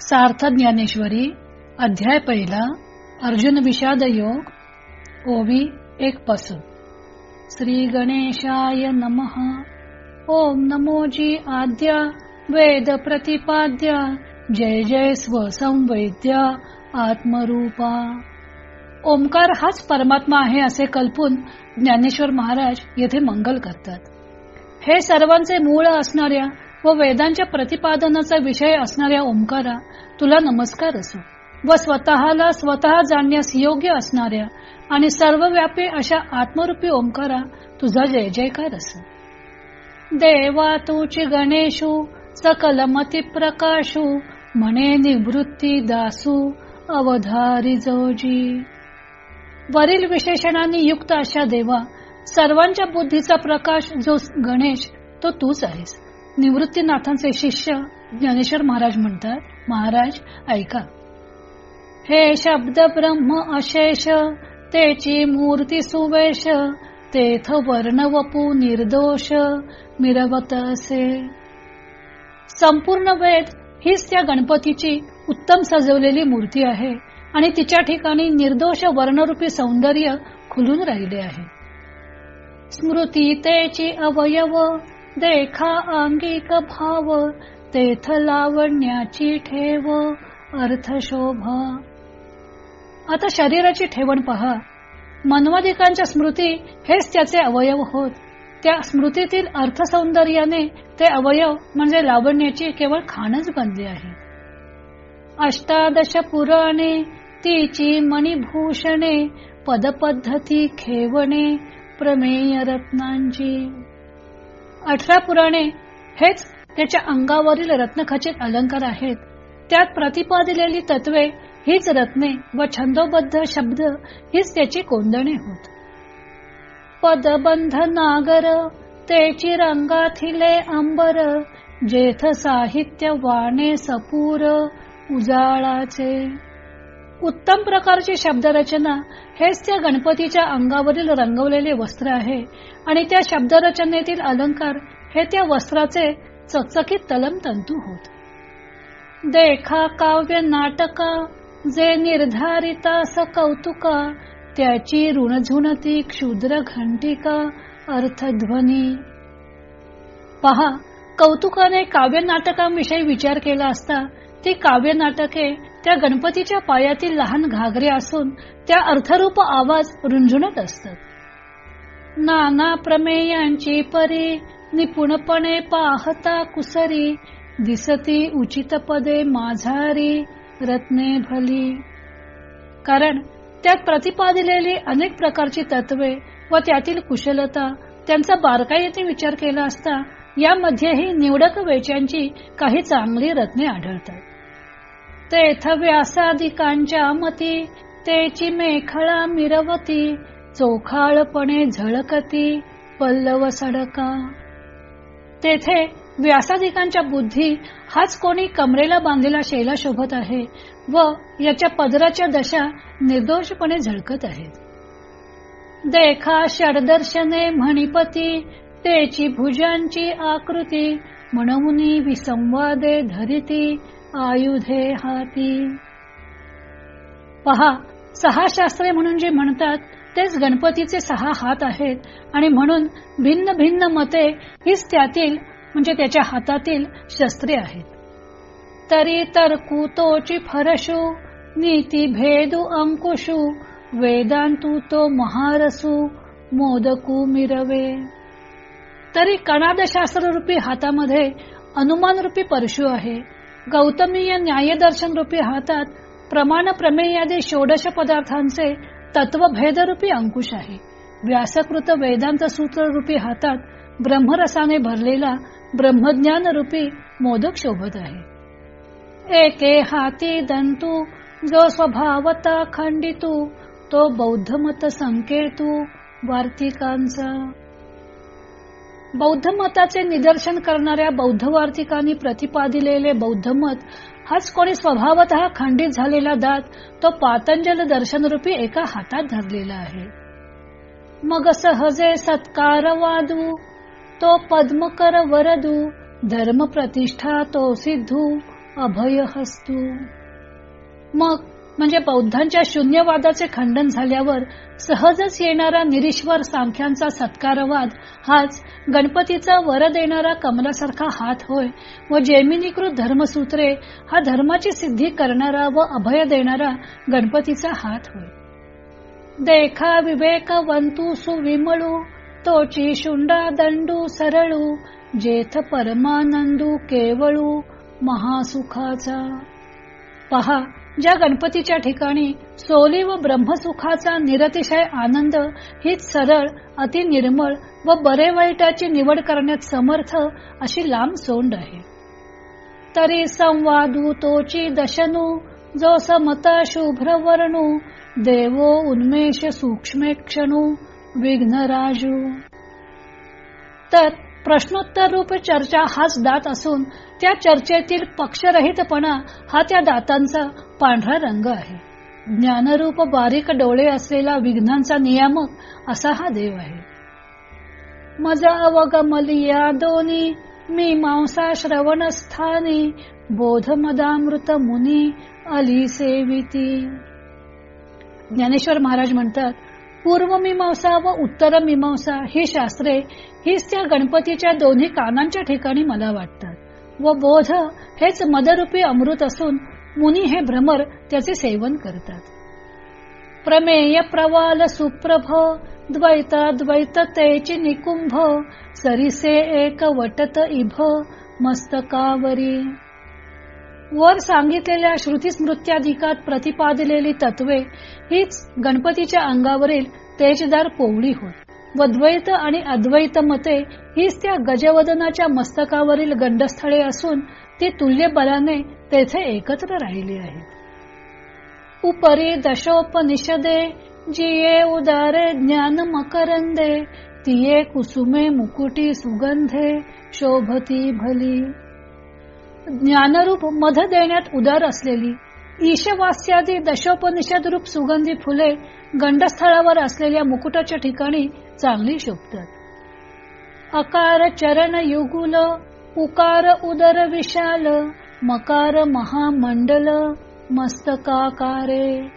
सार्थ ज्ञानेश्वरी अध्याय पहिला अर्जुन विषाद योग ओवी एक पासून. श्री गणेशाय नमः. ओम नमोजी आद्या वेद प्रतिपाद्या जय जय स्वसंवैद्या आत्मरूपा. ओमकार हाच परमात्मा आहे असे कल्पून ज्ञानेश्वर महाराज येथे मंगल करतात. हे सर्वांचे मूळ असणाऱ्या व वेदांच्या प्रतिपादनाचा विषय असणाऱ्या ओंकारा तुला नमस्कार असो. व स्वतःला स्वतः जाणण्यास योग्य असणाऱ्या आणि सर्वव्यापी अशा आत्मरूपी ओंकारा तुझा जय जयकार असो. देवा तुची गणेशू सकल मती प्रकाशू म्हणे निवृत्ती दासू अवधारी जोजी. वरील विशेषणाने युक्त अशा देवा सर्वांच्या बुद्धीचा प्रकाश जो गणेश तो तूच आहेस. निवृत्तीनाथांचे शिष्य ज्ञानेश्वर महाराज म्हणतात महाराज ऐका. हे शब्द ब्रह्म अशेष तेची मूर्ती सुवेश तेथ वर्ण वपू निर्दोष मिरवत असे. संपूर्ण वेद हीच त्या गणपतीची उत्तम सजवलेली मूर्ती आहे आणि तिच्या ठिकाणी निर्दोष वर्णरूपी सौंदर्य खुलून राहिले आहे. स्मृती तेची अवयव देखा अंगिक भाव तेथ लावण्याची ठेव अर्थ शोभा आता शरीराची ठेवण पहा. मनवाधिकांच्या स्मृती हेच त्याचे अवयव होत. त्या स्मृतीतील अर्थ सौंदर्याने ते अवयव म्हणजे लावण्याची केवळ खाणच बनली आहे. अष्टादश पुराणे तिची मणिभूषणे पदपद्धती खेवणे प्रमेय रत्नांची अठरा पुराणे हेच त्याच्या अंगावरील रत्नखचित अलंकार आहेत. त्यात प्रतिपादिलेली तत्वे हीच रत्ने व छंदोबद्ध शब्द हीच त्याची कोंदणे होत. पदबंध नागर तेची रंगाथिले अंबर जेथ साहित्य वाणे सपूर उजाळाचे उत्तम प्रकारची शब्दरचना हेच त्या गणपतीच्या अंगावरील रंगवलेले वस्त्र आहे. आणि त्या शब्दरचनेतील अलंकार हे त्या वस्त्राचे चकचकीत तलम तंतू होत. देखा काव्य नाटका जे निर्धारिता स कौतुका त्याची ऋणझुणती क्षुद्र घंटिका अर्थध्वनी. पहा कौतुकाने काव्य नाटकांविषयी विचार केला असता ती काव्य नाटके त्या गणपतीच्या पायातील लहान घागरे असून त्या अर्थरूप आवाज रुंझुणत असतात. नाना प्रमेयांची परी निपुणपणे पाहता कुसरी दिसती उचित पदे माझारी रत्ने भली. कारण त्यात प्रतिपादिलेली अनेक प्रकारची तत्वे व त्यातील कुशलता त्यांचा बारकाईने विचार केला असता यामध्येही निवडक वेच्यांची काही चांगली रत्ने आढळतात. तेथ व्यासादिकांच्या मती तेची मेखळा मिरवती चोखाळपणे झळकती पल्लव सडका. तेथे व्यासादिकांच्या बुद्धी हाच कोणी कमरेला बांधलेला शैला शोभत आहे व याच्या पदराच्या दशा निर्दोषपणे झळकत आहेत. देखा षडदर्शने म्हणिपती तेची भुजांची आकृती म्हणून विसंवादे धरिती आयुधे हाती पहा सहा शास्त्रे म्हणून जे म्हणतात तेच गणपतीचे सहा हात आहेत. आणि म्हणून भिन्न भिन्न मते हीच त्यातील म्हणजे त्याच्या हातातील शस्त्रे आहेत. तरी तर कुतोची फरशू नीती भेदू अंकुशू वेदांतू तो महारसू मोदकू मिरवे. तरी कणादशास्त्र रूपी हातामध्ये अनुमान रूपी परशु आहे. गौतमीय न्यायदर्शन रूपी हातात प्रमाण प्रमेयादी षोडश पदार्थांचे तत्वभेदरूपी अंकुश आहे. व्यासकृत वेदांत सूत्र रूपी हातात ब्रह्मरसाने भरलेला ब्रह्मज्ञान रूपी मोदक शोभत आहे. एके हाती दंतू जो स्वभावता खंडितू तो बौद्ध मत संकेतू वार्तिकांचा बौद्ध मताचे निदर्शन करणाऱ्या बौद्ध वार्तिकांनी प्रतिपादिलेले बौद्ध मत हाच कोणी स्वभावत खंडित झालेला दात तो पातंजल दर्शनरूपी एका हातात धरलेला आहे. मग सहजे सत्कार वादू तो पद्मकर वरदू धर्म प्रतिष्ठा तो सिद्धू अभय हस्तू मग म्हणजे बौद्धांच्या शून्यवादाचे खंडन झाल्यावर सहजच येणारा निरीश्वर सांख्यांचा सत्कारवाद हाच गणपतीचा वर देणारा कमलासारखा हात होय व जैमिनीकृत धर्मसूत्रे हा धर्माची सिद्धी करणारा व अभय देणारा गणपतीचा हात होय. देखा विवेक वंतू सुविमळू तोची शुंडा दंडू सरळू जेथ परमानंदू केवळू महासुखाचा. पहा ज्या गणपतीच्या ठिकाणी सोली व ब्रह्मसुखाचा निरतिशय आनंद हीच सरळ अति निर्मळ व बरे वाईटाची निवड करण्यात समर्थ अशी लांब सोंड आहे. तरी संवादू तोची दशनू जो समत शुभ्र वर्णू देवो उन्मेष सूक्ष्मेक्षणू विघ्नराजू. तर प्रश्नोत्तर रूप चर्चा हाच दात असून त्या चर्चेतील पक्षरहितपणा हा त्या दातांचा पांढरा रंग आहे. ज्ञानरूप बारीक डोळे असलेला विघ्नांचा नियामक असा हा देव आहे. मजा अवगमलिया दोनी मी मांसा श्रवण स्थानी बोध मदामृत मुनी अली सेविती. ज्ञानेश्वर महाराज म्हणतात पूर्व मीमांसा व उत्तर मीमांसा ही शास्त्रे हीच त्या गणपतीच्या दोन्ही कानांच्या ठिकाणी मला वाटतात. व बोध हेच मदरूपी अमृत असून मुनी हे भ्रमर त्याचे सेवन करतात. प्रमेय प्रवाल सुप्रभ द्वैत द्वैत तेची निकुंभ सरिसे एक वटत इभ मस्तकावरी वर सांगितलेल्या श्रुती स्मृत्याधिकात प्रतिपादलेली तत्वे हीच गणपतीच्या अंगावरील तेजदार पोवळी होत व द्वैत आणि अद्वैत मते हीच त्या गजवदनाच्या मस्तकावरील गंडस्थळे असून ती तुल्य बलाने तेथे एकत्र राहिली आहे उपरी दशोपनिषदे जिये उदारे ज्ञान मकरंदे तिये कुसुमे मुकुटी सुगंधे शोभती भली। ज्ञानरूप मध देण्यात उदार असलेली. ईशवास्यादी दशोपनिषद रूप सुगंधी फुले गंडस्थळावर असलेल्या मुकुटाच्या ठिकाणी चांगली शोभतात. अकार चरण युगुल उकार उदर विशाल मकार महामंडल मस्तकाकारे.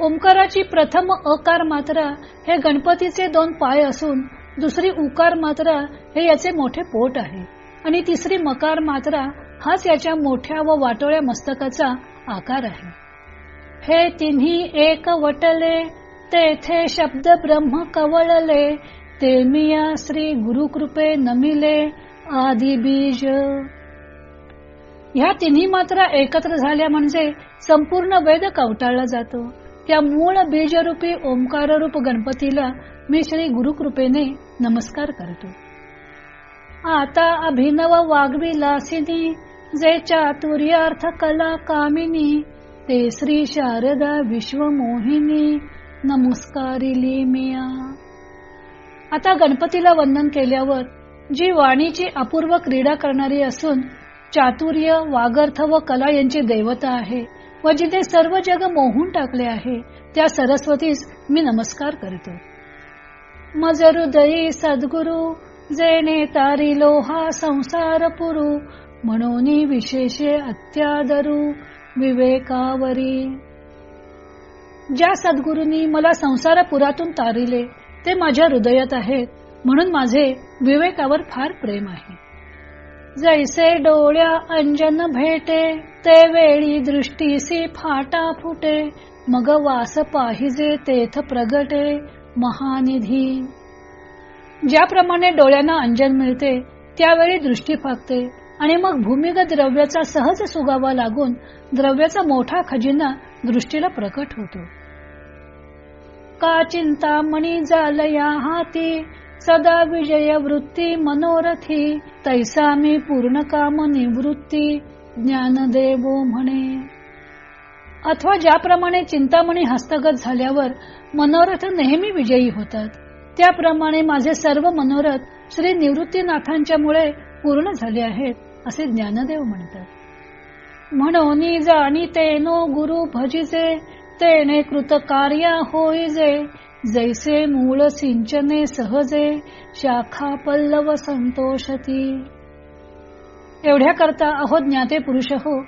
ओंकाराची प्रथम अकार मात्रा हे गणपतीचे दोन पाय असून दुसरी उकार मात्रा हे याचे मोठे पोट आहे. आणि तिसरी मकार मात्रा हाच याच्या मोठ्या व वाटोळ्या मस्तकाचा आकार आहे. हे तिन्ही एक वटले तेथे शब्द ब्रह्म कवळले ते मिया श्री गुरुकृपे नमिले आदि बीज. ह्या तिन्ही मात्रा एकत्र झाल्या म्हणजे संपूर्ण वेद कवटाळला जातो. त्या मूळ बीजरूपी ओंकाररूप गणपतीला मी श्री गुरुकृपेने नमस्कार करतो. आता अभिनव वाग्विलासिनी जे चातुर्यार्थ कला कामिनी ते श्री शारदा विश्वमोहिनी. नमस्कारिली मिया. आता गणपतीला वंदन केल्यावर जी वाणीची अपूर्व क्रीडा करणारी असून चातुर्य वागर्थ व कला यांची देवता आहे व जिथे सर्व जग मोहून टाकले आहे त्या सरस्वतीस मी नमस्कार करतो. मज हृदयी सद्गुरु जेणे तारी लोहा संसार पुरू म्हणून विशेषे अत्यादरू विवेकावरी. ज्या सद्गुरूंनी मला संसारपुरातून तारिले ते माझ्या हृदयात आहेत म्हणून माझे विवेकावर फार प्रेम आहे. जैसे डोळ्या अंजन भेटे ते वेळी दृष्टीसी फाटा फुटे मग वास पाहिजे तेथ प्रगटे महानिधी. ज्याप्रमाणे डोळ्यांना अंजन मिळते त्यावेळी दृष्टी फाकते आणि मग भूमिगत द्रव्याचा सहज सुगावा लागून द्रव्याचा मोठा खजिना दृष्टीला प्रकट होतो. का चिंतामणी जालया हाती सदा विजय वृत्ती मनोरथी तैसा मी पूर्ण काम निवृत्ती ज्ञानदेवो म्हणे. अथवा ज्याप्रमाणे चिंतामणी हस्तगत झाल्यावर मनोरथ नेहमी विजयी होतात त्याप्रमाणे माझे सर्व मनोरथ श्री निवृत्तीनाथांच्या मुळे पूर्ण झाले आहेत असे ज्ञानदेव म्हणतात. म्हणून जाणी तेनो गुरु भजिजे तेने कृत कार्या होईजे जैसे मूळ सिंचने सहजे शाखा पल्लव संतोषती. एवढ्या करता अहो ज्ञाते पुरुष हो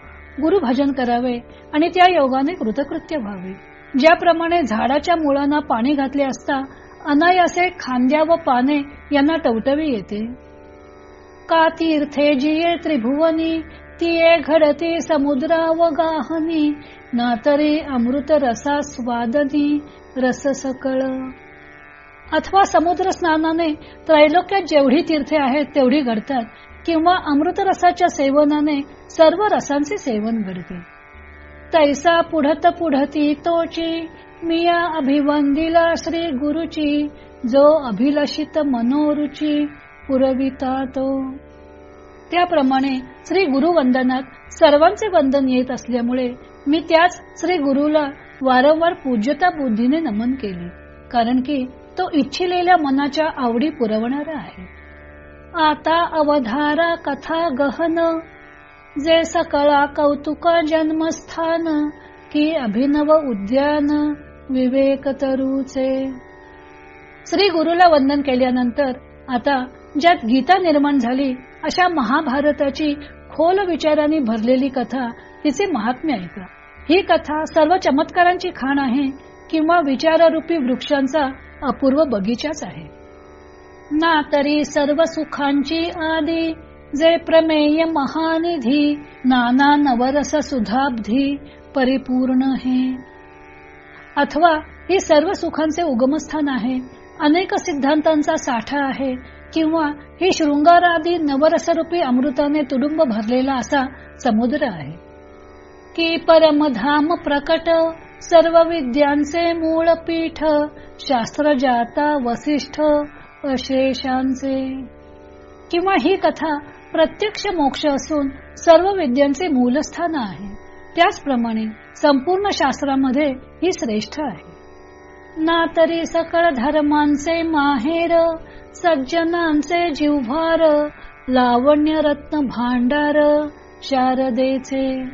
गुरु भजन करावे आणि त्या योगाने कृतकृत्य व्हावे. ज्याप्रमाणे झाडाच्या मुळांना पाणी घातले असता अनायासे खांद्या व पाने यांना टवटवी येते. का तीर्थे जिये त्रिभुवनी तिये घडती समुद्रा व गाहनी ना तरी अमृत रसा स्वादनी रस सकळ. अथवा समुद्र स्नानाने त्रैलोक्यात जेवढी तीर्थे आहेत तेवढी घडतात किंवा अमृत रसाच्या सेवनाने सर्व रसांचे सेवन घडते. तैसा पुढत पुढती तोची मिया अभिवंदिला श्री गुरुची जो अभिलषित मनोरुची पुरविता तो. त्याप्रमाणे श्री गुरु वंदनात सर्वांचे वंदन येत असल्यामुळे मी त्याच श्री गुरुला वारंवार पूज्यता बुद्धीने नमन केले कारण की तो इच्छिलेल्या मनाच्या आवडी पुरवणारा आहे. आता अवधारा कथा गहन जे सकळा कौतुका जन्मस्थान की अभिनव उद्यान विवेक तरुचे श्री गुरुला वंदन केल्यानंतर आता ज्यात गीता निर्माण झाली अशा महाभारताची खोल विचाराने भरलेली कथा तिचे महात्म्य ऐका. ही कथा सर्व चमत्कारांची खाण आहे किंवा विचाररूपी वृक्षांचा अपूर्व बगीचाच आहे. ना तरी सर्व सुखांची आदी जे प्रमेय महानिधी नाना नवरस सुधाब्धी परिपूर्ण हे. अथवा ही सर्व सुखांचे उगमस्थान आहे. अनेक सिद्धांतांचा साठा आहे किंवा ही शृंगारादी नवरसरूपी अमृताने तुडुंब भरलेला असा समुद्र आहे. की परमधाम प्रकट सर्व विद्यांचे मूळ पीठ शास्त्र जाता वसिष्ठ अशेषांचे. किंवा ही कथा प्रत्यक्ष मोक्ष असून सर्व विद्यांचे मूलस्थान आहे. त्याचप्रमाणे संपूर्ण शास्त्रामध्ये ही श्रेष्ठ आहे. ना तरी सकळ धर्मांचे माहेर सज्जनांचे जिव्हार लावण्य रत्न भांडार शारदेचे.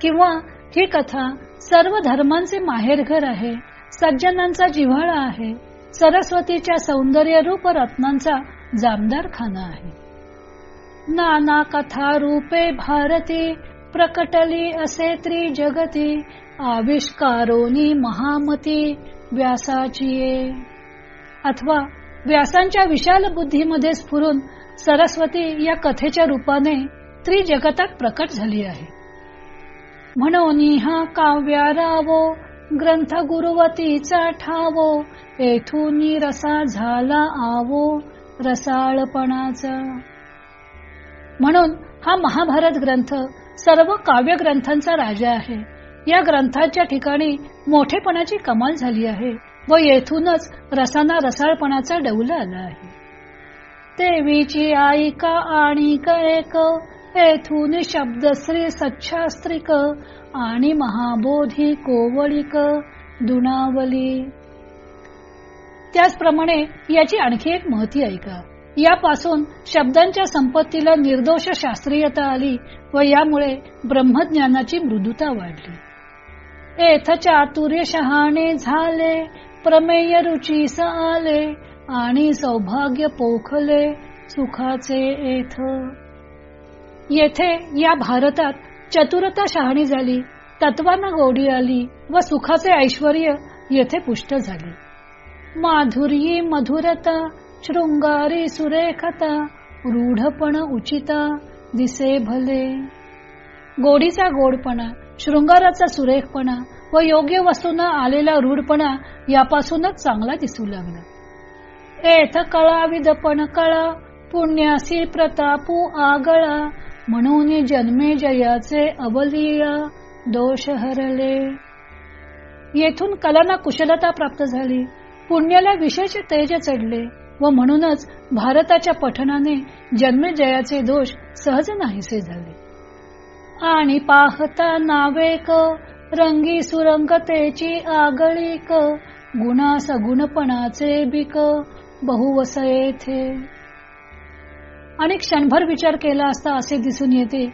किंवा ही कथा सर्व धर्मांचे माहेरघर आहे सज्जनांचा जिव्हाळा आहे सरस्वतीच्या सौंदर्य रूप रत्नांचा जामदार खाना आहे. नाना कथा रूपे भारती प्रकटली असे त्रिजगती आविष्कारोनी महामती व्यासाची अथवा व्यासांच्या विशाल बुद्धीमध्ये स्फुरून सरस्वती या कथेच्या रूपाने त्रिजगतात प्रकट झाली आहे. म्हणून हा काव्यारावो ग्रंथ गुरुवतीचा ठावो येथून रसा झाला आवो रसाळपणाचा. म्हणून हा महाभारत ग्रंथ सर्व काव्य ग्रंथांचा राजा आहे. या ग्रंथाच्या ठिकाणी मोठेपणाची कमाल झाली आहे व येथूनच रसाना रसाळपणाचा डौल आला आहे. देवीची आईका आणि एक येथून शब्दश्री सच्छास्त्रिक आणि महाबोधी कोवळिक दुनावली त्याचप्रमाणे याची आणखी एक महती ऐका. यापासून शब्दांच्या संपत्तीला निर्दोष शास्त्रीयता आली व यामुळे ब्रह्मज्ञानाची मृदुता वाढली. एथ चातुर्य शहाणे झाले प्रमेय रुचीस आले आणि सौभाग्य पोखले सुखाचे एथ. येथे या भारतात चतुरता शहाणी झाली तत्वांना गोडी आली व सुखाचे ऐश्वर येथे पुष्ट झाले. माधुर्यी मधुरता शृंगारी सुरेखता रूढपण उचिता दिसे भले. गोडीचा गोडपणा शृंगाराचा सुरेखपणा व योग्य वस्तूंना आलेला रूढपणा यापासूनच चांगला दिसू लागला. एथ कळा विदपण कळा पुण्यासी प्रतापू आगळा म्हणून जन्मे जयाचे अवलीळा दोष हरले. येथून कलांना कुशलता प्राप्त झाली पुण्याला विशेष तेज चढले व म्हणूनच भारताच्या पठनाने जन्मजयाचे दोष सहज नाहीसे झाले. आणि पाहता नावेक रंगी सुरंगतेची आगळीक गुणा सगुणपणाचे बिक बहुवस येथे आणि क्षणभर विचार केला असता असे दिसून येते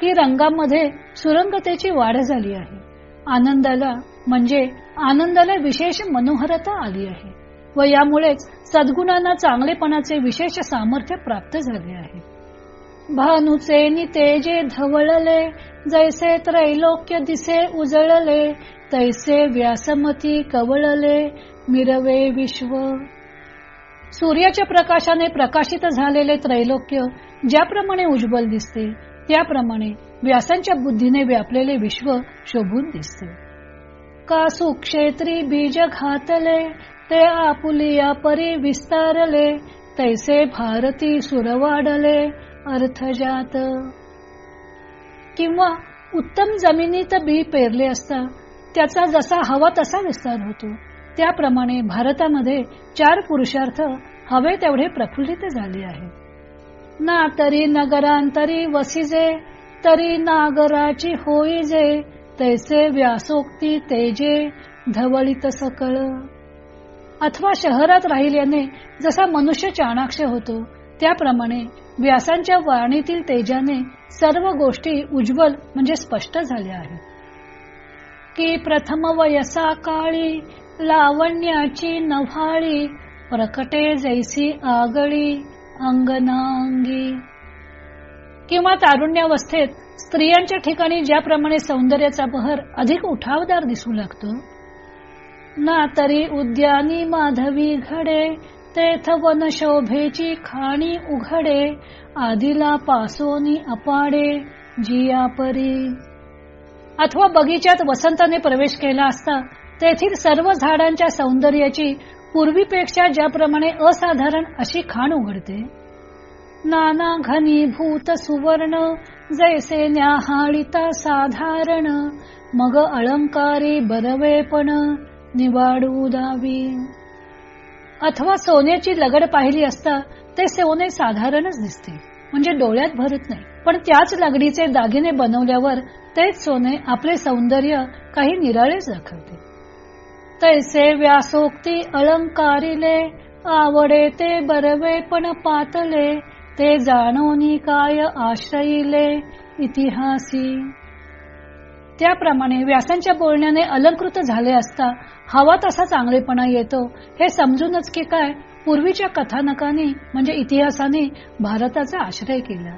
की रंगामध्ये सुरंगतेची वाढ झाली आहे. आनंदाला म्हणजे आनंदाला विशेष मनोहरता आली आहे. व यामुळेच सद्गुणांना चांगलेपणाचे विशेष सामर्थ्य प्राप्त झाले आहे. भानुचे नितेजे धवळले जैसे त्रैलोक्य दिसे उजळले तैसे व्यासमती कवळले मिरवे विश्व. सूर्याच्या प्रकाशाने प्रकाशित झालेले त्रैलोक्य ज्याप्रमाणे उज्ज्वल दिसते त्याप्रमाणे व्यासांच्या बुद्धीने व्यापलेले विश्व शोभून दिसते. का सुक्षेत्री बीज घातले ते आपुलिया परी विस्तारले तैसे भारती सुरवाडले अर्थजात. किंवा उत्तम जमिनीत बी पेरले असता त्याचा जसा हवा तसा विस्तार होतो. त्याप्रमाणे भारतामध्ये चार पुरुषार्थ हवे तेवढे प्रफुल्लित झाले आहेत. ना तरी नगरांतरी वसिजे तरी नागराची होईजे तैसे व्यासोक्ती तेजे धवळीत सकळ. अथवा शहरात राहिल्याने जसा मनुष्य चाणाक्ष होतो त्याप्रमाणे व्यासांच्या वाणीतील तेजाने सर्व गोष्टी उज्ज्वल म्हणजे स्पष्ट झाल्या आहेत. की प्रथम वयसा काळी लावण्याची नव्हाळी प्रकटे जैसी आगळी अंगनांगी. किंवा तारुण्यावस्थेत स्त्रियांच्या ठिकाणी ज्याप्रमाणे सौंदर्याचा बहर अधिक उठावदार दिसू लागतो ना तरी उद्यानी माधवी घडे तेथ वन शोभेची खाणी उघडे आदिला पासोनी अपाडे जिया परी. अथवा बगीच्यात वसंताने प्रवेश केला असता तेथील सर्व झाडांच्या सौंदर्याची पूर्वीपेक्षा ज्याप्रमाणे असाधारण अशी खाण उघडते. नाना घनीभूत सुवर्ण जैसे न्याहाळिता साधारण मग अलंकारी बरवेपण निवाडू दावी. अथवा सोन्याची लगड पाहिली असता ते सोने साधारणच दिसते. म्हणजे डोळ्यात भरत नाही. पण त्याच लगडीचे दागिने बनवल्यावर तेच सोने आपले सौंदर्य काही निराळेच दाखवते. तैसे व्यासोक्ती अलंकारिले आवडे ते बरवे पण पातले ते जाणोनी काय आश्रयिले इतिहासी. त्याप्रमाणे व्यासांच्या बोलण्याने अलंकृत झाले असता हवा तसा चांगलेपणा येतो. हे समजूनच की काय? पूर्वीच्या कथानकाने म्हणजे इतिहासाने भारताचा आश्रय केला.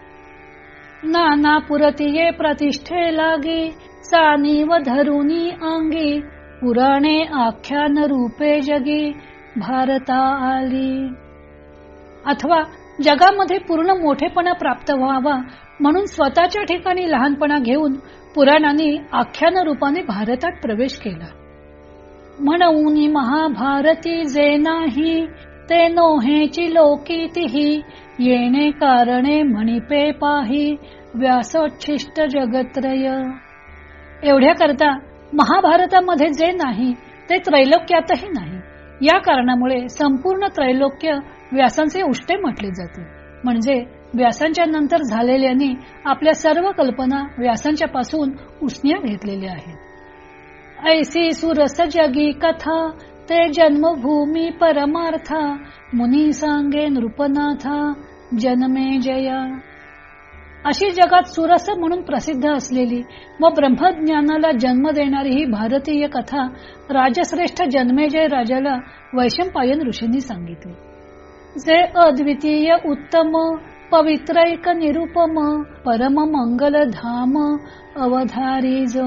नाना पुरतीये प्रतिष्ठे लागी सानी व धरुनी अंगी पुराणे आख्यान रूपे जगी भारता आली. अथवा जगामध्ये पूर्ण मोठेपणा प्राप्त व्हावा म्हणून स्वतःच्या ठिकाणी लहानपणा घेऊन पुराणांनी आख्यान रूपाने भारतात प्रवेश केला. म्हणून महाभारती जे नाही ते नोहेची लोकीतीही येणे कारणे म्हणिपे पाही व्यासोच्छिष्ट जगत्रय. एवढ्या करता महाभारतामध्ये जे नाही ते त्रैलोक्यातही नाही. या कारणामुळे संपूर्ण त्रैलोक्य व्यासांचे उष्टे म्हटले जाते. म्हणजे व्यासांच्या नंतर झालेल्यांनी आपल्या सर्व कल्पना व्यासांच्या पासून उसण्या घेतलेल्या आहेत. ऐसी सुरस जगी कथा ते जन्मभूमी परमार्था मुनी सांगे नृपनाथा जन्मे जया. अशी जगात सुरस म्हणून प्रसिद्ध असलेली व ब्रह्मज्ञानाला जन्म देणारी ही भारतीय कथा राजश्रेष्ठ जन्मेजय राजाला वैशंपायन ऋषींनी सांगितली. जे अद्वितीय उत्तम पवित्र एक निरुपम परम मंगल धाम अवधारी जो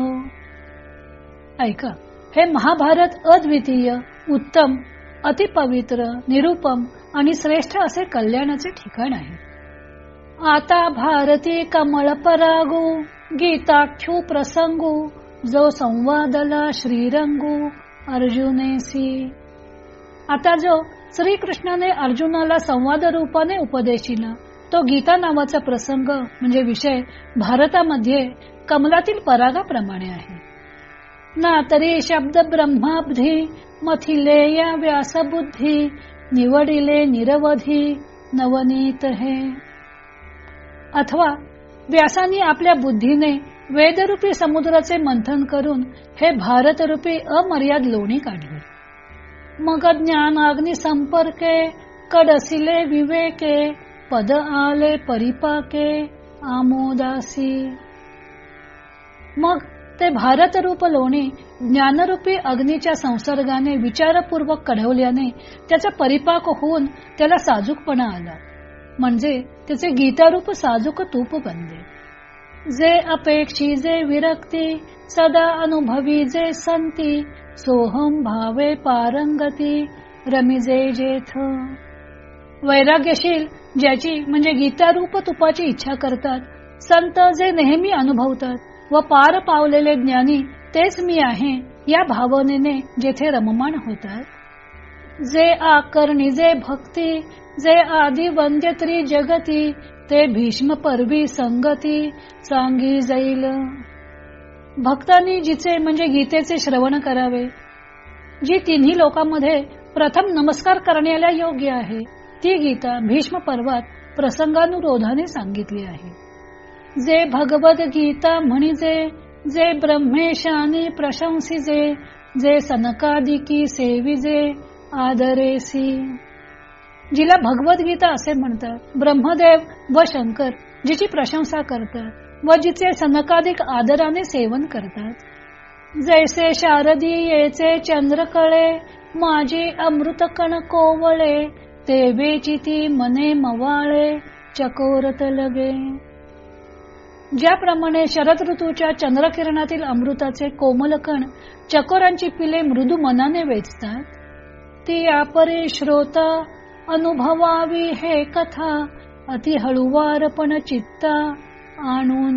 ऐका हे महाभारत अद्वितीय उत्तम अतिपवित्र निरुपम आणि श्रेष्ठ असे कल्याणाचे ठिकाण आहे. आता भारती कमळ परागू गीताख्यू प्रसंगू जो संवादला श्रीरंगू अर्जुनेसी। आता जो श्रीकृष्णाने अर्जुनाला संवाद रूपाने उपदेशिला तो गीता नावाचा प्रसंग म्हणजे विषय भारतामध्ये कमलातील परागाप्रमाणे आहे. ना तरी शब्द ब्रह्माब्धी मथिले या व्यासबुद्धी निवडिले निरवधी नवनीत हे. अथवा व्यासानी आपल्या बुद्धीने वेदरूपी समुद्राचे मंथन करून हे भारतरूपी अमर्याद लोणी काढले. मग ज्ञान अग्नि संपर्के कडसिले विवेके पद आले परिपाके आमोदासी। मग ते भारतरूप लोणी ज्ञानरूपी अग्नीच्या संसर्गाने विचारपूर्वक कढवल्याने त्याचा परिपाक होऊन त्याला साजूकपणा आला. म्हणजे त्याचे गीतारूप साजूक तूप बनले. जे अपेक्षी जे विरक्ती सदा अनुभवी जे संती सोहम भावे पारंगती रमिजे जेथ. वैराग्यशील ज्याची म्हणजे गीतारूप तुपाची इच्छा करतात. संत जे नेहमी अनुभवतात व पार पावलेले ज्ञानी तेच मी आहे या भावनेने जेथे रममाण होतात. जे आकर्णी जे भक्ती जे आदि वंद्यत्री जगती ते भीष्म परवी संगती सांगी जाईल भक्तांनी जिचे म्हणजे गीतेचे श्रवण करावे. जी तिन्ही लोकांमध्ये प्रथम नमस्कार करण्याला योग्य आहे. ती गीता भीष्म पर्वात प्रसंगानुरोधाने सांगितली आहे. जे भगवत गीता म्हणजे जे ब्रह्मेशानी प्रशंसिजे जे सनकादिकी सेविजे आदरेसी जिला भगवत गीता असे म्हणतात ब्रह्मदेव व शंकर जिची प्रशंसा करतात व जिचे सनकाधिक आदराने सेवन करतात. जैसे शारदी येचे चंद्रकळे माझी अमृत कण कोवळे ते वेचिती मने मवाळे चकोरत लगे. ज्याप्रमाणे शरद ऋतूच्या चंद्रकिरणातील अमृताचे कोमलकण चकोरांची पिले मृदू मनाने वेचतात ती आपरे श्रोता अनुभवावी हे कथा अति हळुवारपण चित्ता आणून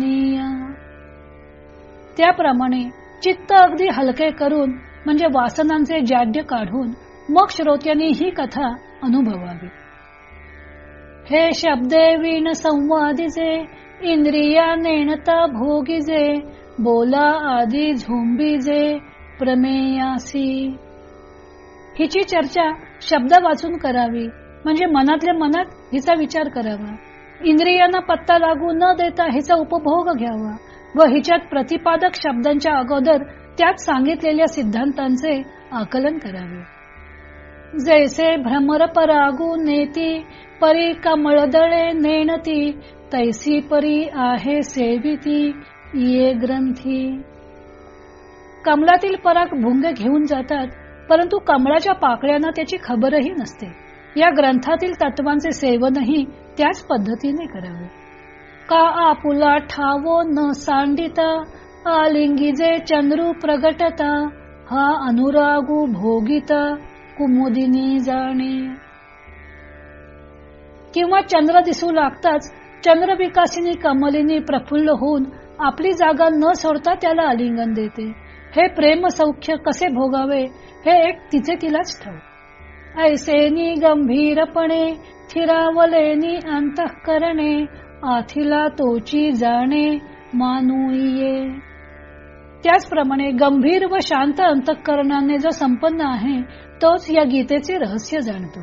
त्याप्रमाणे चित्त अगदी हलके करून म्हणजे वासनांचे जाड्य काढून मग श्रोत्यांनी ही कथा अनुभवावी. हे शब्दे विण संवादिजे इंद्रिया नेणता भोगिजे बोला आदी झोंबीजे प्रमेयासी. हिची चर्चा शब्द वाचून करावी म्हणजे मनातल्या मनात हिचा विचार करावा. इंद्रियांना पत्ता लागू न देता हिचा उपभोग घ्यावा व हिच्यात प्रतिपादक शब्दांच्या अगोदर त्यात सांगितलेल्या सिद्धांतांचे आकलन करावे. जैसे भ्रमर परागू नेती परी कमळदळे नेणती तैसी परी आहे सेविती ये ग्रंथी। कमलातील पराग भुंगे घेऊन जातात परंतु कमळाच्या पाकळ्यांना त्याची खबरही नसते. या ग्रंथातील तत्वांचे सेवनही त्याच पद्धतीने करावे. का आपुला ठावो न सांडिता आलिंगीजे चंद्रू प्रगटता हा अनुरागू भोगिता कुमुदिनी जाणे. किंवा चंद्र दिसू लागताच चंद्रविकासिनी कमलिनी प्रफुल्ल होऊन आपली जागा न सोडता त्याला आलिंगन देते. हे प्रेम सौख्य कसे भोगावे हे एक तिचे तिलाच ठाऊ ऐसेनी गंभीरपणे थिरावलेनी अंतःकरणे आथिला तोची जाणे मानुये. त्याचप्रमाणे गंभीर व शांत अंतःकरणाने जो संपन्न आहे तोच या गीतेचे रहस्य जाणतो.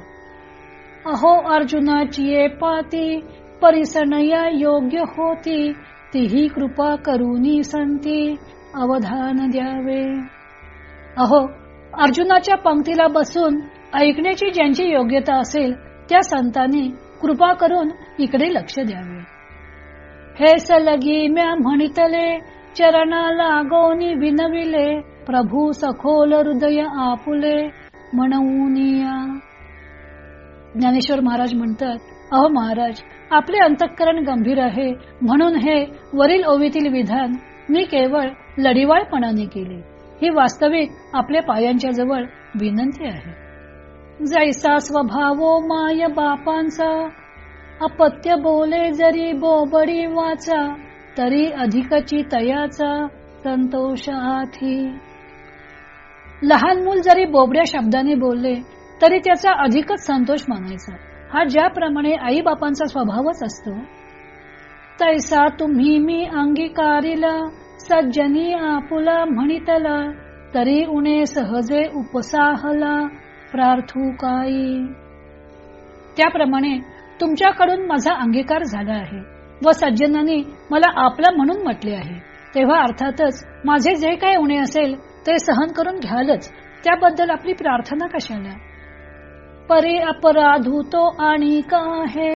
अहो अर्जुनाची पाती परिसनया योग्य होती तीही कृपा करूनी संती अवधान द्यावे. अहो अर्जुनाच्या पंक्तीला बसून ऐकण्याची ज्यांची योग्यता असेल त्या संतांनी कृपा करून इकडे लक्ष द्यावे. हे सलगी म्या म्हणितले चरणा लागोनी विनविले प्रभू सखोल हृदय आपुले म्हणून ज्ञानेश्वर महाराज म्हणतात अहो महाराज आपले अंतःकरण गंभीर आहे. म्हणून हे वरील ओवीतील विधान मी केवळ लढिवाळपणाने केले. ही वास्तविक आपल्या पायांच्या जवळ विनंती आहे. जैसा स्वभावो माय बापांचा अपत्य बोले जरी बोबडी वाचा तरी अधिकची तयाचा संतोष हाथी लहान मूल जरी बोबड्या शब्दाने बोलले तरी त्याचा अधिकच संतोष मानायचा. हा ज्याप्रमाणे आई बापांचा स्वभावच असतो. तैसा तुम्ही मी अंगीकारिला सज्जनी आपुला म्हणितला तरी उणे सहजे उपसाहला प्रार्थू काही त्याप्रमाणे तुमच्याकडून माझा अंगीकार झाला आहे व सज्जनांनी मला आपला म्हणून म्हटले आहे. तेव्हा अर्थातच माझे जे काही उणे असेल ते सहन करून घ्यालच. त्याबद्दल आपली प्रार्थना कशाला परे अपराधू तो आणि का हे